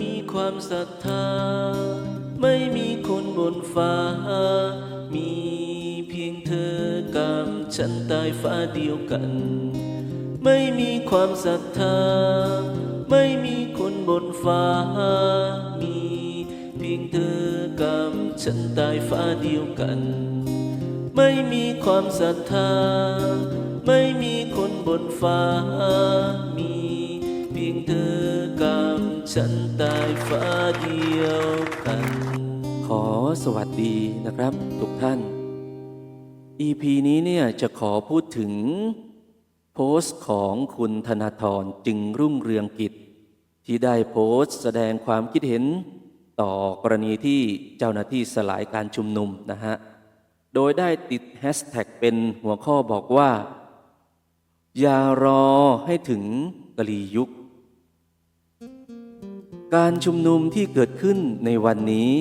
มีความศรัทธา ไม่มีคนบนฟ้า มีเพียงเธอกับฉันตายฟ้าเดียวกัน ไม่มีความศรัทธา ไม่มีคนบนฟ้า มีเพียงเธอกับฉันตายฟ้าเดียวกัน ไม่มีความศรัทธา ไม่มีคนบนฟ้ามี ฉันตายฟ้าเดียวกัน ขอสวัสดีนะครับ ทุกท่าน EP นี้เนี่ยจะขอพูดถึง โพสต์ของคุณธนาธรจึงรุ่งเรืองกิจ ที่ได้โพสต์แสดงความคิดเห็น ต่อกรณีที่เจ้าหน้าที่สลายการชุมนุมนะฮะ โดยได้ติดแฮชแท็กเป็นหัวข้อบอกว่า อย่ารอให้ถึงกลียุค การชุมนุมที่เกิดขึ้นในวันนี้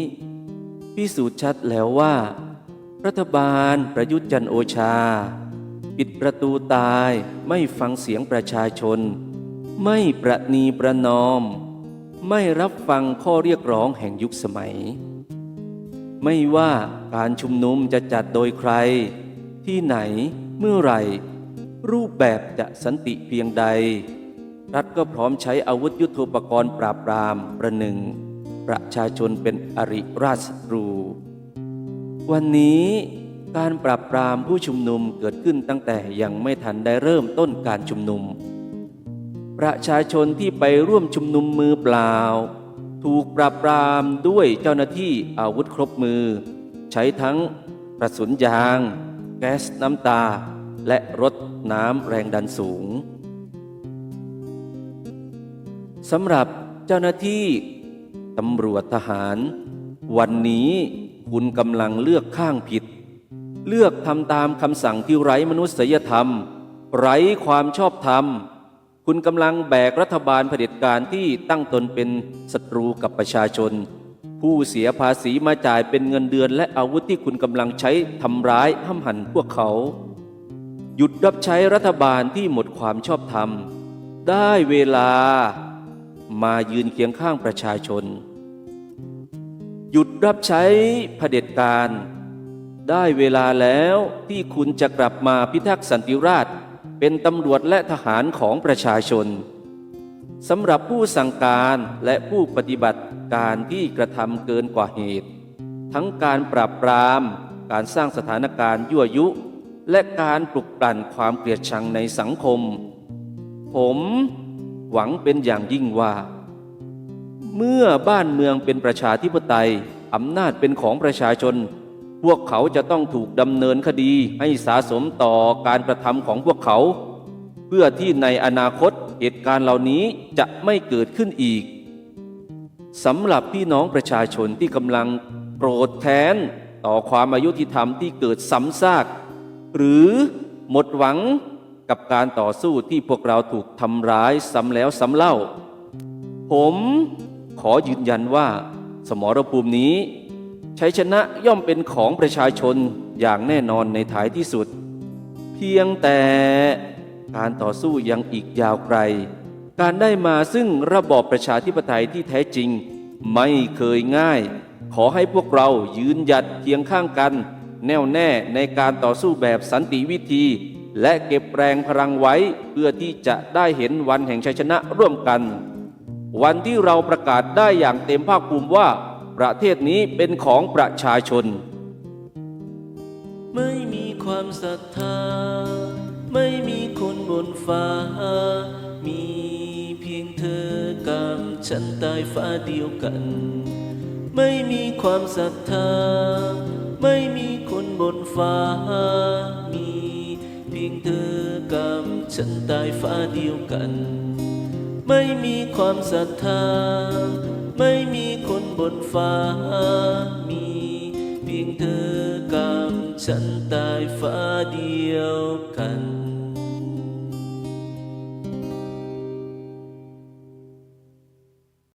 พิสูจน์ชัดแล้วว่า รัฐบาลประยุทธ์จันโอชา ปิดประตูตายไม่ฟังเสียงประชาชน ไม่ประนีประนอม ไม่รับฟังข้อเรียกร้องแห่งยุคสมัย ไม่ว่าการชุมนุมจะจัดโดยใคร ที่ไหนเมื่อไหร่ รูปแบบจะสันติเพียงใด รัฐก็พร้อมใช้อาวุธยุทโธปกรณ์ปราบปรามประหนึ่ง ประชาชนเป็นอริราชศัตรู วันนี้การปราบปรามผู้ชุมนุมเกิดขึ้นตั้งแต่ยังไม่ทันได้เริ่มต้นการชุมนุม ประชาชนที่ไปร่วมชุมนุมมือเปล่า ถูกปราบปรามด้วยเจ้าหน้าที่อาวุธครบมือ ใช้ทั้งกระสุนยาง แก๊สน้ำตา และรถน้ำแรงดันสูง สำหรับเจ้าหน้าที่ตำรวจทหาร วันนี้คุณกำลังเลือกข้างผิด เลือกทำตามคำสั่งที่ไร้มนุษยธรรม ไร้ความชอบธรรม คุณกำลังแบกรัฐบาลเผด็จการที่ตั้งตนเป็นศัตรูกับประชาชน ผู้เสียภาษีมาจ่ายเป็นเงินเดือน และอาวุธที่คุณกำลังใช้ทำร้ายห้ำหั่นพวกเขา หยุดรับใช้รัฐบาลที่หมดความชอบธรรม ได้เวลา มายืนเคียงข้างประชาชน หยุดรับใช้เผด็จการ ได้เวลาแล้วที่คุณจะกลับมาพิทักษ์สันติราษฎร์เป็นตำรวจและทหารของประชาชนสำหรับผู้สั่งการและผู้ปฏิบัติการที่กระทำเกินกว่าเหตุ ทั้งการปราบปราม การสร้างสถานการณ์ยั่วยุ และการปลุกปั่นความเกลียดชังในสังคม ผม หวังเป็นอย่างยิ่งว่า เมื่อบ้านเมืองเป็นประชาธิปไตยอำนาจเป็นของประชาชน พวกเขาจะต้องถูกดำเนินคดีให้สาสมต่อการกระทำของพวกเขา เพื่อที่ในอนาคตเหตุการณ์เหล่านี้จะไม่เกิดขึ้นอีกสำหรับพี่น้องประชาชนที่กำลังโกรธแค้นต่อความอายุติธรรมที่เกิดซ้ำซาก หรือหมดหวัง กับการต่อสู้ที่พวกเราถูกทำร้ายซ้ำแล้วซ้ำเล่า ผมขอยืนยันว่า สมรภูมินี้ ชัยชนะย่อมเป็นของประชาชนอย่างแน่นอนในท้ายที่สุด เพียงแต่การต่อสู้ยังอีกยาวไกล การได้มาซึ่งระบอบประชาธิปไตยที่แท้จริง ไม่เคยง่าย ขอให้พวกเรายืนหยัดเคียงข้างกัน แน่วแน่ในการต่อสู้แบบสันติวิธี และเก็บแรงพลังไว้เพื่อที่จะได้เห็นวันแห่งชัยชนะร่วมกัน วันที่เราประกาศได้อย่างเต็มภาคภูมิว่าประเทศนี้เป็นของประชาชน ไม่มีความศรัทธา ไม่มีคนบนฟ้า มีเพียงเธอกับฉันตายฟ้าเดียวกัน ไม่มีความศรัทธา ไม่มีคนบนฟ้า พียงเธอกับฉันตายฟ้าเดียวกัน ไม่มีความศรัทธา ไม่มีคนบนฟ้า มีเพียงเธอกับฉันตายฟ้าเดียวกัน